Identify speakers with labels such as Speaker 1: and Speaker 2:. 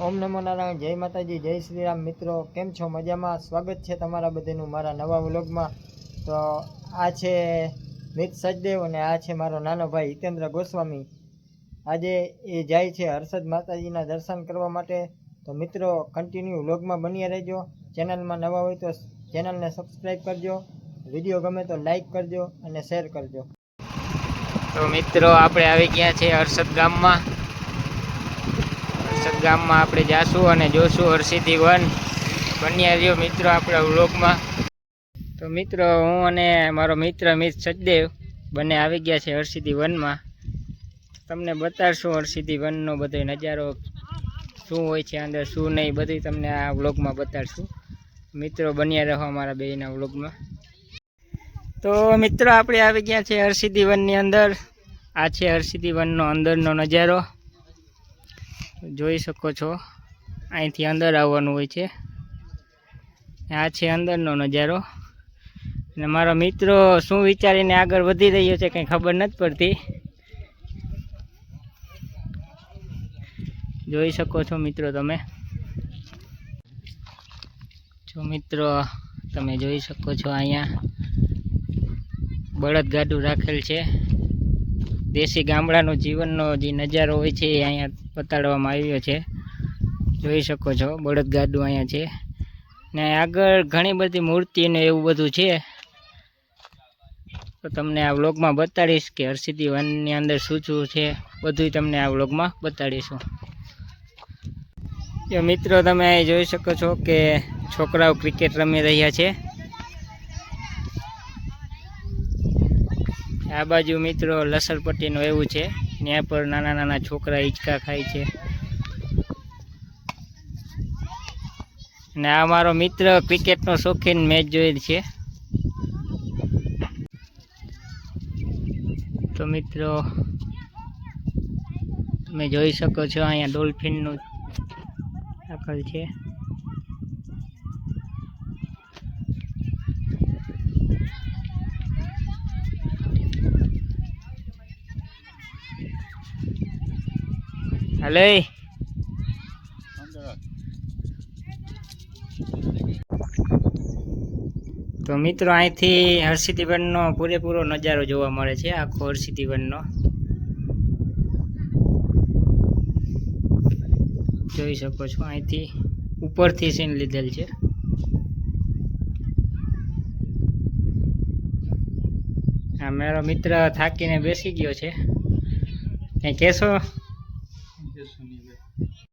Speaker 1: ઓમ નમો નારાયણ, જય માતાજી, જય શ્રી રામ મિત્રો. કેમ છો? મજામાં? સ્વાગત છે તમારા બધાનું મારા નવા વ્લોગમાં. તો આ છે મિત સચદેવ અને આ છે મારો નાનો ભાઈ હિતેન્દ્ર ગોસ્વામી. આજે એ જાય છે હર્ષદ માતાજીના દર્શન કરવા માટે. તો મિત્રો કન્ટિન્યુ વ્લોગમાં બન્યા રહેજો. ચેનલમાં નવા હોય તો ચેનલને સબસ્ક્રાઈબ કરજો. વીડિયો ગમે તો લાઈક કરજો અને શેર કરજો. તો મિત્રો, આપણે આવી ગયા છીએ હર્ષદ ગામમાં. હર્ષદ ગામમાં આપણે જાશું અને જોશું હર્ષિદી વન. બન્યા રહ્યો મિત્રો આપણા વ્લોગમાં. તો મિત્રો, હું અને મારો મિત્ર મિત સચદેવ બંને આવી ગયા છે હર્ષિદી વનમાં. તમને બતાડશું હર્ષિદી વનનો બધો નજારો, શું હોય છે અંદર, શું નહીં બધું તમને આ વ્લોગમાં બતાડશું મિત્રો, બન્યા રહો અમારા બેના વ્લોગમાં. તો મિત્રો, આપણે આવી ગયા છે હર્ષિદી વનની અંદર. આ છે હર્ષિદી વનનો અંદરનો નજારો. જોઈ શકો છો. અહીંથી અંદર આવવાનું હોય છે. આ છે અંદરનો નજારો. અને મારો મિત્રો શું વિચારીને આગળ વધી રહ્યો છે કંઈ ખબર નથી પડતી. જોઈ શકો છો મિત્રો તમે. જો મિત્રો, તમે જોઈ શકો છો અહીંયા બળદગાડું રાખેલ છે. દેશી ગામડાનો જીવનનો જે નજારો હોય છે એ અહીંયા બતાડવામાં આવ્યો છે. જોઈ શકો છો બળદગાડું અહીંયા છે. ને આગળ ઘણી બધી મૂર્તિ ને એવું બધું છે. તો તમને આ વ્લોગમાં બતાડીશ કે હર્ષિદી વનની અંદર શું શું છે બધું તમને આ વ્લોગમાં બતાડીશું. મિત્રો, તમે જોઈ શકો છો કે છોકરાઓ ક્રિકેટ રમી રહ્યા છે. આ બાજુ મિત્રો લસરપટ્ટીનું એવું છે. ત્યાં પર નાના નાના છોકરા હિંચકા ખાય છે. અને આ મારો મિત્ર ક્રિકેટનો શોખીન મેચ જોઈ છે. તો મિત્રો, તમે જોઈ શકો છો અહીંયા ડોલ્ફિનનું દાખલ છે. હાલે તો મિત્રો, અહીંથી હર્ષિદી વનનો પૂરેપૂરો નજારો જોવા મળે છે, આખો હર્ષિદી વનનો જોઈ શકો છો, અહીંથી ઉપરથી સીન લીધેલ છે. આ મારો મિત્ર થાકીને બેસી ગયો છે. કંઈ કહેશો de su.